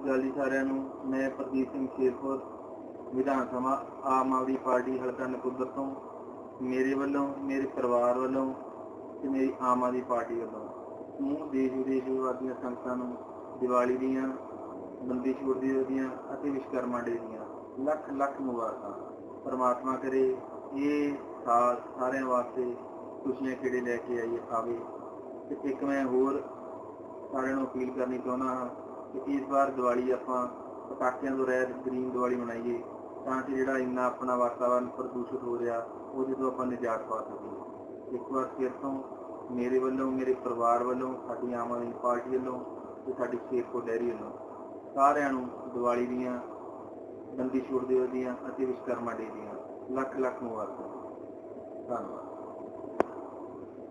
ਸਤਿ ਸ਼੍ਰੀ ਅਕਾਲ ਸਾਰਿਆਂ ਨੂੰ, ਮੈਂ ਪ੍ਰਦੀਪ ਸਿੰਘ ਸ਼ੇਰਪੁਰ, ਵਿਧਾਨ ਸਭਾ, ਆਮ ਆਦਮੀ ਪਾਰਟੀ ਹਲਕਾ ਨਕੁਦਰ ਤੋਂ, ਮੇਰੇ ਵੱਲੋਂ, ਮੇਰੇ ਪਰਿਵਾਰ ਵੱਲੋਂ ਤੇ ਮੇਰੀ ਆਮ ਆਦਮੀ ਪਾਰਟੀ ਵੱਲੋਂ ਸਮੂਹ ਦੇਸ਼ ਵਿਦੇਸ਼ ਵਾਸੀਆਂ ਸੰਗਤਾਂ ਨੂੰ ਦੀਵਾਲੀ ਦੀਆਂ, ਬੰਦੀ ਛੋੜ ਦੀਆਂ ਅਤੇ ਵਿਸ਼ਕਰਮਾ ਡੇ ਦੀਆਂ ਲੱਖ ਲੱਖ ਮੁਬਾਰਕਾਂ। ਪਰਮਾਤਮਾ ਕਰੇ ਇਹ ਸਾਲ ਸਾਰਿਆਂ ਵਾਸਤੇ ਖੁਸ਼ੀਆਂ ਖੇੜੇ ਲੈ ਕੇ ਆਈਏ, ਆਵੇ। ਤੇ ਇੱਕ ਮੈਂ ਹੋਰ ਸਾਰਿਆਂ ਨੂੰ ਅਪੀਲ ਕਰਨੀ ਚਾਹੁੰਦਾ ਹਾਂ ਕਿ ਇਸ ਵਾਰ ਦੀਵਾਲੀ ਆਪਾਂ ਪਟਾਕਿਆਂ ਤੋਂ ਰਹਿਤ ਗ੍ਰੀਨ ਦੀਵਾਲੀ ਮਨਾਈਏ ਤਾਂ ਕਿ ਜਿਹੜਾ ਇੰਨਾ ਆਪਣਾ ਵਾਤਾਵਰਨ ਪ੍ਰਦੂਸ਼ਿਤ ਹੋ ਰਿਹਾ ਉਹਦੇ ਤੋਂ ਆਪਾਂ ਨਿਜਾਤ ਪਾ ਸਕੀਏ। ਇੱਕ ਵਾਰ ਫਿਰ ਤੋਂ ਮੇਰੇ ਵੱਲੋਂ, ਮੇਰੇ ਪਰਿਵਾਰ ਵੱਲੋਂ, ਸਾਡੀ ਆਮ ਆਦਮੀ ਪਾਰਟੀ ਵੱਲੋਂ ਤੇ ਸਾਡੀ ਸ਼ੇਰਪੁਰ ਡੈਰੀ ਵੱਲੋਂ ਸਾਰਿਆਂ ਨੂੰ ਦੀਵਾਲੀ ਦੀਆਂ ਬੰਦੀ ਛੋੜ ਦਿਵਸ ਦੀਆਂ ਅਤੇ ਵਿਸ਼ਕਰਮਾ ਡੇ ਦੀਆਂ ਲੱਖ ਲੱਖ ਮੁਬਾਰਕਾਂ। ਧੰਨਵਾਦ।